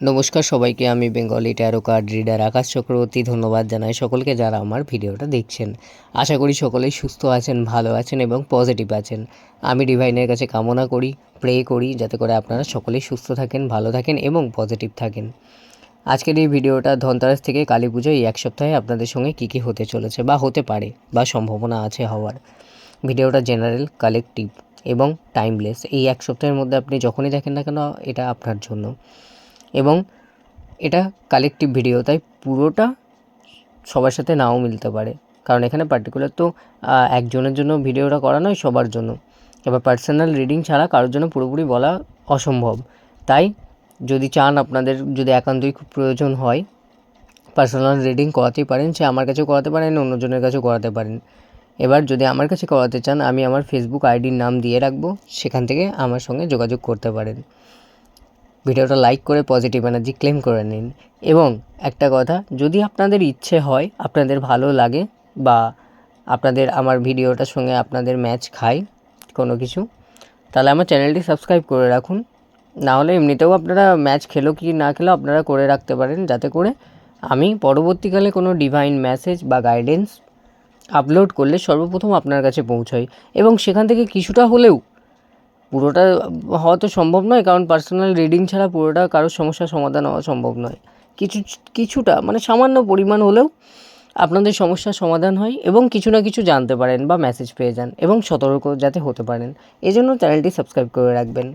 নমস্কার সবাইকে, আমি Bengali tarot card reader Akash Chakraborty. ধন্যবাদ জানাই সকলকে যারা আমার ভিডিওটা দেখছেন। আশা করি সকলেই সুস্থ আছেন, ভালো আছেন এবং পজিটিভ আছেন। আমি ডিভাইনের কাছে কামনা করি প্রে করি, যাতে করে আপনারা সকলেই সুস্থ থাকেন, ভালো থাকেন এবং পজিটিভ থাকেন। আজকের এই ভিডিওটা ধনতেরাস থেকে কালী পুজো এই এক সপ্তাহে আপনাদের সঙ্গে কী কী হতে চলেছে বা হতে পারে বা সম্ভাবনা আছে হওয়ার। ভিডিওটা জেনারেল কালেকটিভ এবং টাইমলেস এই এক সপ্তাহের মধ্যে আপনি যখনই দেখেন না কেন এটা আপনার জন্য। এবং এটা কালেকটিভ ভিডিও তাই পুরোটা সবার সাথে নাও মিলতে পারে। কারণ এখানে পার্টিকুলার তো একজনের জন্য ভিডিওটা করা নয়, সবার জন্য। এবার পার্সোনাল রিডিং ছাড়া কারোর জন্য পুরোপুরি বলা অসম্ভব। তাই যদি চান আপনাদের, যদি একান্তই খুব প্রয়োজন হয় পার্সোনাল রিডিং করাতেই পারেন। সে আমার কাছেও করাতে পারেন, অন্যজনের কাছেও করাতে পারেন। এবার যদি আমার কাছে করাতে চান, আমি আমার ফেসবুক আইডির নাম দিয়ে রাখব। সেখান থেকে আমার সঙ্গে যোগাযোগ করতে পারেন। ভিডিওটা লাইক করে পজিটিভ এনার্জি ক্লেম করে নিন। এবং একটা কথা, যদি আপনাদের ইচ্ছে হয়, আপনাদের ভালো লাগে বা আপনাদের আমার ভিডিওটার সঙ্গে আপনাদের ম্যাচ খায় কোনো কিছু, তাহলে আমার চ্যানেলটি সাবস্ক্রাইব করে রাখুন। না হলে এমনিতেও আপনারা ম্যাচ খেলো কি না খেলো আপনারা করে রাখতে পারেন। যাতে করে আমি পরবর্তীকালে কোনো ডিভাইন মেসেজ বা গাইডেন্স আপলোড করলে সর্বপ্রথম আপনার কাছে পৌঁছায় এবং সেখান থেকে কিছুটা হলেও পুরোটা হওয়া তো সম্ভব নয়, কারণ পার্সোনাল রিডিং ছাড়া পুরোটা কারোর সমস্যার সমাধান হওয়া সম্ভব নয়। কিছু, কিছুটা মানে সামান্য পরিমাণ হলেও আপনাদের সমস্যার সমাধান হয় এবং কিছু না কিছু জানতে পারেন বা মেসেজ পেয়ে যান এবং সতর্ক যাতে হতে পারেন। এজন্য চ্যানেলটি সাবস্ক্রাইব করে রাখবেন।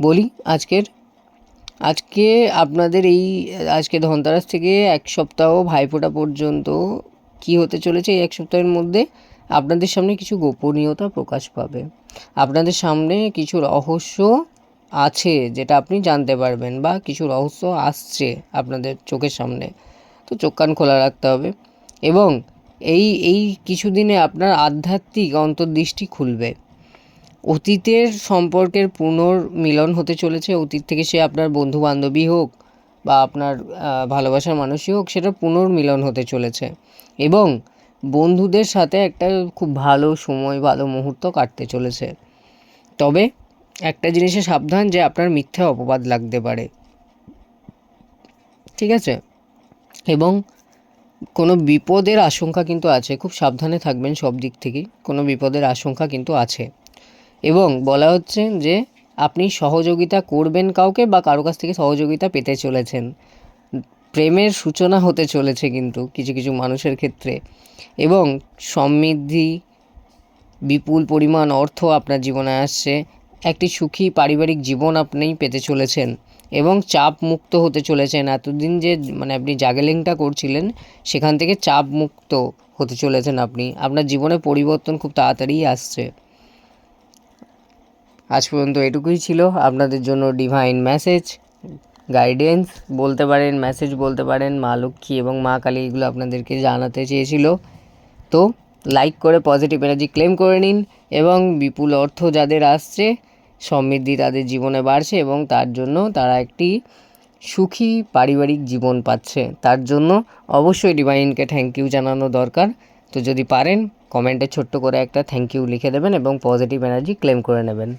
বলি, আজকের, আজকে আপনাদের এই, আজকে ধনতেরাস থেকে এক সপ্তাহ ভাইফোঁটা পর্যন্ত কি হতে চলেছে এই এক সপ্তাহের মধ্যে, আপনাদের সামনে কিছু গোপনীয়তা প্রকাশ পাবে। আপনাদের সামনে কিছু রহস্য আছে যেটা আপনি জানতে পারবেন বা কিছু রহস্য আসছে আপনাদের চোখের সামনে। তো চোখ কান খোলা রাখতে হবে এবং এই এই কিছুদিনে আপনার আধ্যাত্মিক অন্তর্দৃষ্টি খুলবে। অতীতের সম্পর্কের পুনর্মিলন হতে চলেছে। অতীত থেকে সে আপনার বন্ধু বান্ধবী হোক বা আপনার ভালোবাসার মানুষই হোক, সেটা পুনর্মিলন হতে চলেছে। এবং বন্ধুদের সাথে একটা খুব ভালো সময়, ভালো মুহূর্ত কাটতে চলেছে। তবে একটা জিনিসে সাবধান যে আপনার মিথ্যা অপবাদ লাগতে পারে। ঠিক আছে? এবং কোনো বিপদের আশঙ্কা কিন্তু আছে। খুব সাবধানে থাকবেন সব দিক থেকে কোনো বিপদের আশঙ্কা কিন্তু আছে। এবং বলা হচ্ছে যে আপনি সহযোগিতা করবেন কাউকে বা কারও কাছ থেকে সহযোগিতা পেতে চলেছেন। প্রেমের সূচনা হতে চলেছে কিন্তু কিছু কিছু মানুষের ক্ষেত্রে। এবং সমৃদ্ধি, বিপুল পরিমাণ অর্থ আপনার জীবনে আসছে। একটি সুখী পারিবারিক জীবন আপনি পেতে চলেছেন এবং চাপ মুক্ত হতে চলেছেন। এতদিন যে মানে আপনি জাগেলিংটা করছিলেন, সেখান থেকে চাপ মুক্ত হতে চলেছেন আপনি। আপনার জীবনে পরিবর্তন খুব তাড়াতাড়ি আসছে। আজ পর্যন্ত এটুকুই ছিল। আপনাদের জন্য ডিভাইন মেসেজ গাইডেন্স বলতে পারেন মেসেজ বলতে পারেন, মা লক্ষ্মী এবং মা কালী এগুলো আপনাদেরকে জানাতে চেয়েছিল। তো লাইক করে পজিটিভ এনার্জি ক্লেম করে নিন এবং বিপুল অর্থ যাদের আসছে, সমৃদ্ধি তাদের জীবনে বাড়ছে এবং তার জন্য তারা একটি সুখী পারিবারিক জীবন পাচ্ছে। তার জন্য অবশ্যই ডিভাইনকে থ্যাংক ইউ জানানো দরকার। তো যদি পারেন কমেন্টে ছোট্ট করে একটা থ্যাংক ইউ লিখে দেবেন এবং পজিটিভ এনার্জি ক্লেম করে নেবেন।